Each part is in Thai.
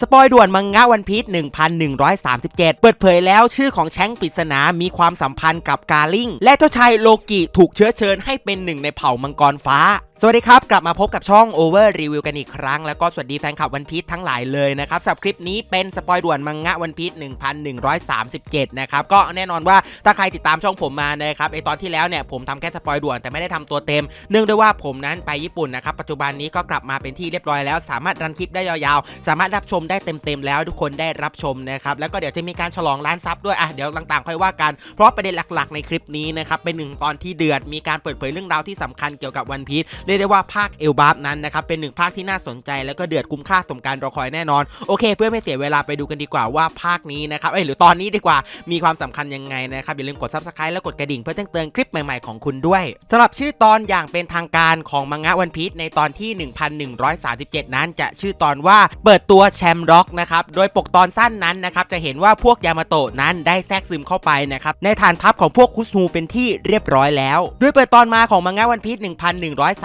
สปอยด่วนมังงะวันพีช1137 เปิดเผยแล้วชื่อของแชงปริศนามีความสัมพันธ์กับกาลิงและเจ้าชายโลกิถูกเชื้อเชิญให้เป็นหนึ่งในเผ่ามังกรฟ้าสวัสดีครับ กลับมาพบกับช่อง Over Review กันอีกครั้ง แล้วก็สวัสดีแฟนคลับวันพีชทั้งหลายเลยนะครับสำหรับคลิปนี้เป็นสปอยด่วนมังงะวันพีช1137 นะครับ ก็แน่นอนว่าถ้าใครติดตามช่องผมมานะครับไอตอนที่แล้วเนี่ยผมทำแค่สปอยด่วนแต่ไม่ได้ทำตัวเต็ม เนื่องด้วยว่าผมนั้นไปญี่ปุ่นนะครับ ปัจจุบันนี้ก็กลับมาเป็นที่เรียบร้อยแล้ว สามารถรันคลิปได้ยาวๆ สามารถรับชมได้เต็มๆแล้วทุกคนได้รับชมนะครับแล้วก็เดี๋ยวจะมีการฉลองล้านซับด้วยอะเดี๋ยวต่างๆค่อยว่ากันเพราะประเด็นหลักๆ ในคลิปนี้นะครับเป็นหนึ่งตอนที่เดือดมีการเปิดเผยเรื่องราวที่สำคัญเกี่ยวกับวันพีชเรียกได้ว่าภาคเอลบาฟนั้นนะครับเป็นหนึ่งภาคที่น่าสนใจแล้วก็เดือดคุ้มค่าสมการรอคอยแน่นอนโอเค เพื่อไม่เสียเวลาไปดูกันดีกว่าว่าภาคนี้นะครับเอ้หรือตอนนี้ดีกว่ามีความสำคัญยังไงนะครับอย่าลืมกด subscribe แล้วกดกระดิ่งเพื่อแจ้งเตือนคลิปใหม่ๆของคุณด้วยสำหรับชื่อตอนอย่างเป็นทางการของมังงะวันพีชในตอนที่ 1137 นั้นจะชื่อตอนว่าเปิดตัวแชมร็อกนะครับโดยปกตอนสั้นนั้นนะครับจะเห็นว่าพวกยามาโตะนั้นได้แทรกซึมเข้าไปนะครับในฐานทัพของพวกคุสฮูเป็นที่เรียบร้อยแล้ว ด้วยเปิดตอนมาของมังงะวันพีช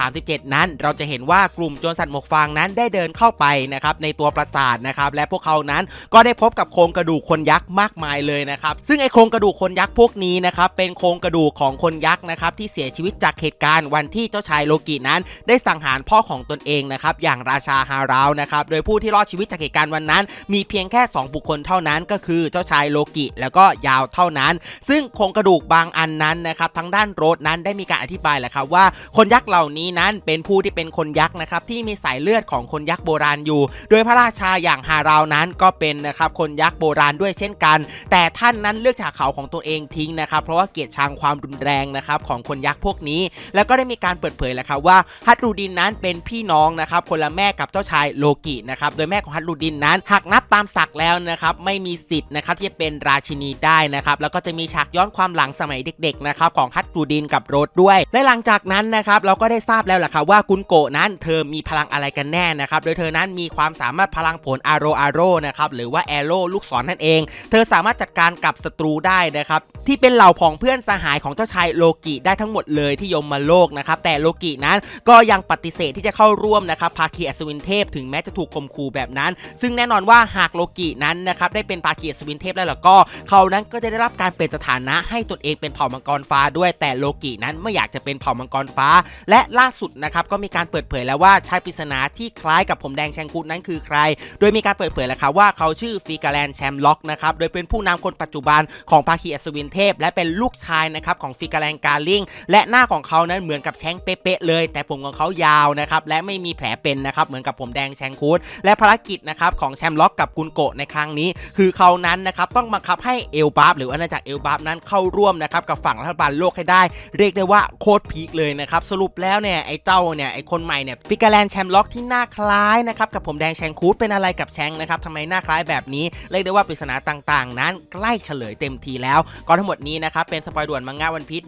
37 นั้น เราจะเห็นว่ากลุ่มโจรสัตว์หมวกฟางนั้นได้เดินเข้าไปนะครับในตัวปราสาทนะครับและพวกเขานั้นก็ได้พบกับโครงกระดูกคนยักษ์มากมายเลยนะครับซึ่งไอโครงกระดูกคนยักษ์พวกนี้นะครับเป็นโครงกระดูกของคนยักษ์นะครับที่เสียชีวิตจากเหตุการณ์วันที่เจ้าชายโลกินั้น ได้สังหารพ่อของตนเองนะครับอย่างราชาฮาราวนะครับโดยผู้ที่รอดชีวิตจากเหตุการณ์วันนั้น มีเพียงแค่ 2 บุคคลเท่านั้นก็คือเจ้าชายโลกิ แล้วก็ยาวเท่านั้น ซึ่งโครงกระดูกบางอันนั้นนะครับทั้งด้านโรดนั้นได้มีการอธิบายแหละครับว่าคนยักษ์เหล่านี้นั้นเป็นผู้ที่เป็นคนยักษ์นะครับที่มีสายเลือดของคนยักษ์โบราณอยู่ โดยพระราชาอย่างฮาราวนั้นก็เป็นนะครับคนยักษ์โบราณด้วยเช่นกัน แต่ท่านนั้นเลือกจากเขาของตัวเองทิ้งนะครับเพราะว่าเกลียดชังความรุนแรงนะครับของคนยักษ์พวกนี้ แล้วก็ได้มีการเปิดเผยแล้วครับว่าฮัตรูดินนั้นเป็นพี่น้องนะครับคนละแม่กับเจ้าชายโลกินะครับโดยแม่ของฮัตรูดินนั้นหากนับตามศักดิ์แล้วนะครับไม่มีสิทธิ์นะครับที่จะเป็นราชินีได้นะครับแล้วก็จะมีฉากย้อนความหลังสมัยเด็กๆนะครับของฮัตรูดินกับโรดด้วย และหลังจากนั้นนะครับเราก็ได้ทราบแล้วแหละครับว่ากุนโกะนั้นเธอมีพลังอะไรกันแน่นะครับโดยเธอนั้นมีความสามารถพลังผลอาโรอาโรนะครับหรือว่าแอโร่ลูกศรนั่นเอง เธอสามารถจัดการกับศัตรูได้นะครับที่เป็นเหล่าของเพื่อนสหายของเจ้าชายโลกิได้ทั้งหมดเลยที่ยมมาโลกนะครับแต่โลกินั้นก็ยังปฏิเสธที่จะเข้าร่วมนะครับภาคีอัศวินเทพถึงแม้จะถูกข่มขู่แบบนั้น ซึ่งแน่นอนว่าหากโลกินั้นนะครับได้เป็นภาคีอัศวินเทพแล้วล่ะก็ เขานั้นก็จะได้รับการเปลี่ยนสถานะให้ตนเองเป็นเผ่ามังกรฟ้าด้วย แต่โลกินั้นไม่อยากจะเป็นเผ่ามังกรฟ้า และล่าสุดนะครับก็มีการเปิดเผยแล้วว่าชายปริศนาที่คล้ายกับผมแดงแชงคุดนั้นคือใคร โดยมีการเปิดเผยแล้วครับว่าเขาชื่อฟิกาแลนแชมล็อกนะครับโดยเป็นผู้นำคนปัจจุบันของภาคีอัศวินเทพ และเป็นลูกชายนะครับของฟิกาแลนกาลิงและหน้าของเขานั้นเหมือนกับแชงเป๊ะเลย แต่ผมของเขายาวนะครับและไม่มีแผลเป็นนะครับเหมือนกับผมแดงแชงคุดและภารกิจนะครับของแชมล็อกกับกุนโกะในครั้งนี้ คือเขานั้นนะครับต้องบังคับให้เอลบาฟหรืออาณาจักรเอลบาฟนั้นเข้าร่วมนะครับกับฝั่งรัฐบาลโลกให้ได้ เรียกได้ว่าโคตรพีคเลยนะครับสรุปแล้วเนี่ยไอไอเจ้าเนี่ยไอ้คนใหม่เนี่ยฟิกาแลนแชมล็อกที่หน้าคล้ายนะครับกับผมแดงแชงคูดเป็นอะไรกับแชงนะครับทำไมหน้าคล้ายแบบนี้เรียกได้ว่าปริศนาต่างๆ นั้นใกล้เฉลยเต็มทีแล้วก็ทั้งหมดนี้นะครับเป็นสปอยด่วนมังงะวันพีช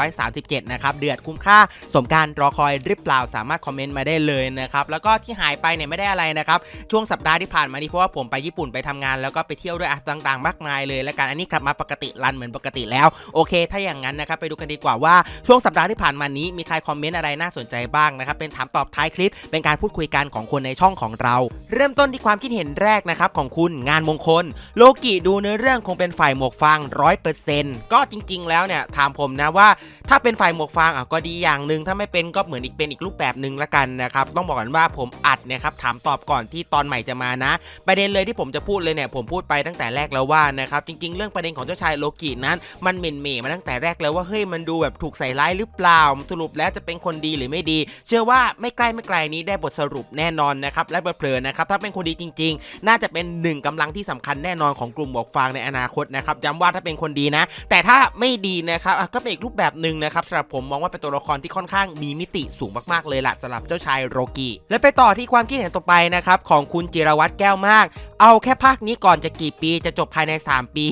1137นะครับเดือดคุ้มค่าสมการรอคอยหรือเปล่าสามารถคอมเมนต์มาได้เลยนะครับแล้วก็ที่หายไปเนี่ยไม่ได้อะไรนะครับช่วงสัปดาห์ที่ผ่านมานี่เพราะว่าผมไปญี่ปุ่นไปทำงาน แล้วก็ไปเที่ยวด้วยอะต่างๆ มากมายเลย และการอันนี้กลับมาปกติรันเหมือนปกติแล้วโอเค ถ้าอย่างนั้นนะครับไปดูกันดีกว่าว่าช่วงสัปดาห์ที่ผ่านมานี้มีใครคอมเมนต์อะไรนน่าสนใจบ้างนะครับเป็นถามตอบท้ายคลิป เป็นการพูดคุยกันของคนในช่องของเรา เริ่มต้นที่ความคิดเห็นแรกนะครับของคุณงานมงคล โลกิดูเนื้อเรื่องคงเป็นฝ่ายหมวกฟางร้อยเปอร์เซ็นต์ก็จริง ๆ แล้วเนี่ยถามผมนะว่า ถ้าเป็นฝ่ายหมวกฟางอะก็ดีอย่างหนึ่งถ้าไม่เป็นก็เหมือนอีกเป็นอีกรูปแบบหนึ่งละกันนะครับต้องบอกกันว่าผมอัดนี่ยครับถามตอบก่อนที่ตอนใหม่จะมานะ ประเด็นเลยที่ผมจะพูดเลยเนี่ยผมพูดไปตั้งแต่แรกแล้วว่านะครับจริง ๆ เรื่องประเด็นของเจ้าชายโลกินั้น มันเหม็นเหม่มาตั้งแต่แรกแล้วว่าเฮ้ยมันดูแบบถูกใส่ร้ายหรือเปล่าสรุปแล้วจะเป็นคนดีหรือไม่ดี เชื่อว่าไม่ใกล้ไม่ไกลนี้ได้บทสรุปแน่นอนนะครับและเพลินนะครับถ้าเป็นคนดีจริง ๆ น่าจะเป็นหนึ่งกำลังที่สำคัญแน่นอนของกลุ่มหมวกฟางในอนาคตนะครับย้ำว่าถ้าเป็นคนดีนะ แต่ถ้าไม่ดีนะครับก็เป็นอีกรูปแบบหนึ่งนะครับสำหรับผมมองว่าเป็นตัวละครที่ค่อนข้างมีมิติสูงมากๆเลยล่ะสำหรับเจ้าชายโรกิและไปต่อที่ความคิดเห็นต่อไปนะครับของคุณจิรวัตรแก้วมาก เอาแค่ภาคนี้ก่อนจะกี่ปีจะจบภายใน 3 ปี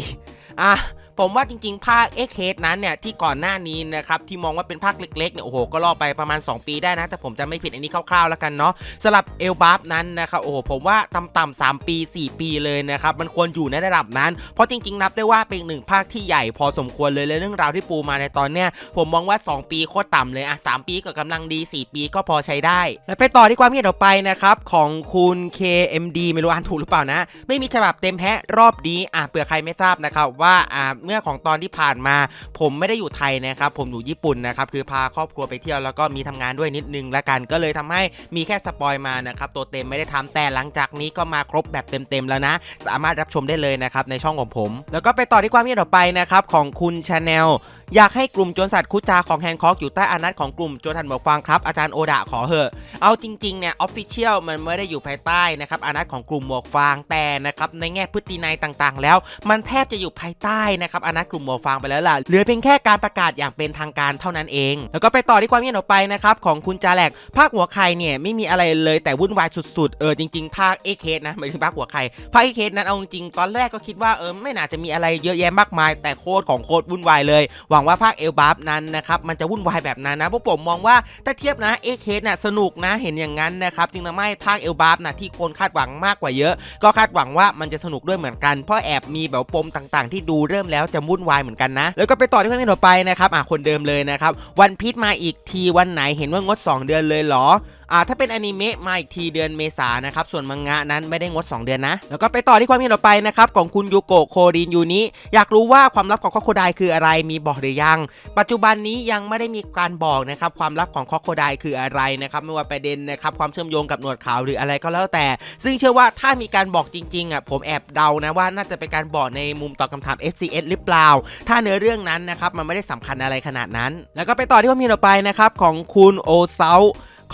อะ ผมว่าจริงๆ ภาคเอ็กเคสนั้นเนี่ยที่ก่อนหน้านี้นะครับที่มองว่าเป็นภาคเล็กๆเนี่ยโอ้โหก็รอไปประมาณ 2 ปีได้นะ แต่ผมจะไม่ผิดอันนี้คร่าวๆแล้วกันเนาะสำหรับเอลบัฟนั้นนะครับโอ้โหผมว่าต่ำๆ3 ปี 4 ปีเลยนะครับมันควรอยู่ในระดับนั้น เพราะจริงๆ นับได้ว่าเป็นหนึ่งภาคที่ใหญ่พอสมควรเลยและเรื่องราวที่ปูมาในตอนเนี้ยผมมองว่า 2 ปีโคตรต่ำเลยอะ3ปีก็กำลังดี 4 ปีก็พอใช้ได้ แล้วไปต่อที่ความเห็นต่อไปนะครับของคุณ KMD ไม่รู้อ่านถูกหรือเปล่านะ ไม่มีฉบับเต็มแฮะรอบนี้อะเผื่อใครไม่ทราบนะครับว่าอ่าเมื่อของตอนที่ผ่านมา ผมไม่ได้อยู่ไทยนะครับ ผมอยู่ญี่ปุ่นนะครับ คือพาครอบครัวไปเที่ยวแล้วก็มีทำงานด้วยนิดนึงละกัน ก็เลยทำให้มีแค่สปอยมานะครับ ตัวเต็มไม่ได้ทำแต่หลังจากนี้ก็มาครบแบบเต็มๆแล้วนะ สามารถรับชมได้เลยนะครับในช่องของผม แล้วก็ไปต่อที่ความคิดต่อไปนะครับของคุณชาแนล อยากให้กลุ่มโจรสัตว์คุจาของแฮนคอกอยู่ใต้อานัตของกลุ่มโจรทันหมวกฟางครับอาจารย์โอดะขอเหอะ เอาจริงๆเนี่ยออฟฟิเชียลมันไม่ได้อยู่ภายใต้นะครับอานัตของกลุ่มหมวกฟางแต่นะครับในแง่พฤตินัยต่างๆ แล้ว มันแทบจะอยู่ภายใต้นะครับอานัตกลุ่มหมวกฟางไปแล้วล่ะเหลือเพียงแค่การประกาศอย่างเป็นทางการเท่านั้นเอง แล้วก็ไปต่อที่ความเห็นออกไปนะครับของคุณจาแหลกภาคหัวไข่เนี่ยไม่มีอะไรเลยแต่วุ่นวายสุดๆเออจริงๆภาคเอเคสนะหมายถึงภาคหัวไข่ภาคเอเคสนั้นเอาจริงๆตอนแรกก็คิดว่าเออไม่น่าจะมีอะไรเยอะแยะมากมาย แต่โคตรของโคตรวุ่นวายเลยหวังว่าภาคเอลบัฟนั้นนะครับมันจะวุ่นวายแบบนั้นนะพราะผมมองว่าถ้าเทียบนะเอเคสน่ะสนุกนะเห็นอย่างนั้นนะครับจึงทำให้ภาคเอลบัฟนะที่คนคาดหวังมากกว่าเยอะ ก็คาดหวังว่ามันจะสนุกด้วยเหมือนกันเพราะแอบมีแบบปมต่างๆ ที่ดูเริ่มแล้วจะวุ่นวายเหมือนกันนะ แล้วก็ไปต่อที่คนต่อไปนะครับอะคนเดิมเลยนะครับวันพีชมาอีกทีวันไหนเห็นว่างด 2 เดือนเลยเหรอ อ่าถ้าเป็นอนิเมะมาอีกทีเดือนเมษานะครับส่วนมังงะนั้นไม่ได้งด 2 เดือนนะ แล้วก็ไปต่อที่ความเห็นต่อไปนะครับของคุณยูโกโครินยูนิอยากรู้ว่าความลับของคอโคไดคืออะไรมีบอกหรือยัง ปัจจุบันนี้ยังไม่ได้มีการบอกนะครับความลับของคอโคไดคืออะไรนะครับไม่ว่าประเด็นนะครับความเชื่อมโยงกับหนวดขาวหรืออะไรก็แล้วแต่ ซึ่งเชื่อว่าถ้ามีการบอกจริงๆอะผมแอบเดานะว่าน่าจะเป็นการบอกในมุมตอบคำถาม FCS หรือเปล่า ถ้าเนื้อเรื่องนั้นนะครับมันไม่ได้สำคัญอะไรขนาดนั้น แล้วก็ไปต่อที่ความเห็นต่อไปนะครับของคุณโอเซา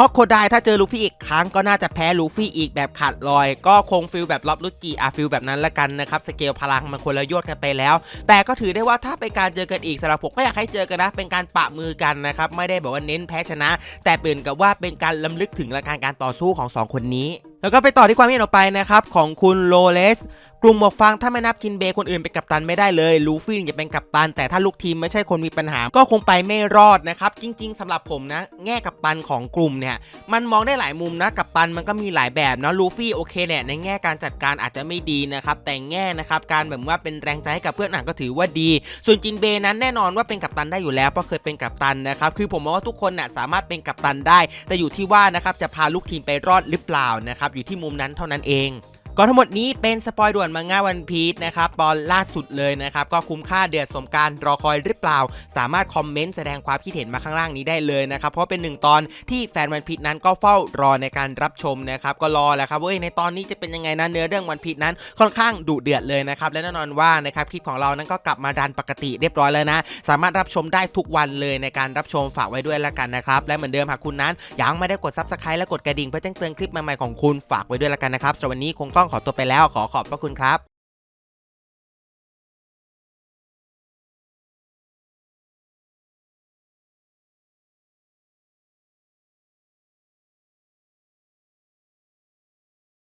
คอกโคไดถ้าเจอลูฟี่อีกครั้งก็น่าจะแพ้ลูฟี่อีกแบบขาดลอย ก็คงฟิลแบบล็อบลุจิอาฟิลแบบนั้นละกันนะครับสเกลพลังมันคนละยอดกันไปแล้ว แต่ก็ถือได้ว่าถ้าเป็นการเจอกันอีกสำหรับผมก็อยากให้เจอกันนะ เป็นการปะมือกันนะครับไม่ได้แบบว่าเน้นแพ้ชนะ แต่เปลี่ยนกับว่าเป็นการล้ำลึกถึงละการการต่อสู้ของสองคนนี้แล้วก็ไปต่อที่ความเห็นออกไปนะครับของคุณโลเลสกลุ่มหมวกฟางถ้าไม่นับคินเบยคนอื่นเป็นกัปตันไม่ได้เลยลูฟี่จะเป็นกัปตัน แต่ถ้าลูกทีมไม่ใช่คนมีปัญหา ก็คงไปไม่รอดนะครับ จริง ๆสำหรับผมนะ แง่กัปตันของกลุ่มเนี่ย มันมองได้หลายมุมนะกัปตันมันก็มีหลายแบบเนาะลูฟี่โอเคแหละในแง่การจัดการอาจจะไม่ดีนะครับ แต่แง่นะครับการแบบว่าเป็นแรงใจให้กับเพื่อนอ่านก็ถือว่าดี ส่วนจินเบยนั้นแน่นอนว่าเป็นกัปตันได้อยู่แล้วเพราะเคยเป็นกัปตันนะครับคือผมมองว่าทุกคนน่ะสามารถเป็นกัปตันได้ แต่อยู่ที่ว่านะครับจะพาลูกทีมไปรอดหรือเปล่านะครับอยู่ที่มุมนั้นเท่านั้นเอง ก็ทั้งหมดนี้เป็นสปอยด่วนมังงะวันพีชนะครับตอนล่าสุดเลยนะครับก็คุ้มค่าเดือดสมการรอคอยหรือเปล่า สามารถคอมเมนต์แสดงความคิดเห็นมาข้างล่างนี้ได้เลยนะครับเพราะเป็นหนึ่งตอนที่แฟนวันพีชนั้นก็เฝ้ารอในการรับชมนะครับก็รอแหละครับว่าเอ้ยในตอนนี้จะเป็นยังไงนะเนื้อเรื่องวันพีชนั้นค่อนข้างดุเดือดเลยนะครับและแน่นอนว่านะครับคลิปของเรานั้นก็กลับมาดันปกติเรียบร้อยแล้วนะ สามารถรับชมได้ทุกวันเลยในการรับชมฝากไว้ด้วยแล้วกันนะครับและเหมือนเดิมหากคุณนั้นยังไม่ได้กด subscribe และกดกระดิ่งเพื่อแจ้งเตือนคลิปใหม่ๆของคุณฝากไว้ด้วยแล้วกันนะครับสำหรับวันนี้คงต้องขอตัวไปแล้วขอขอบพระคุณครับ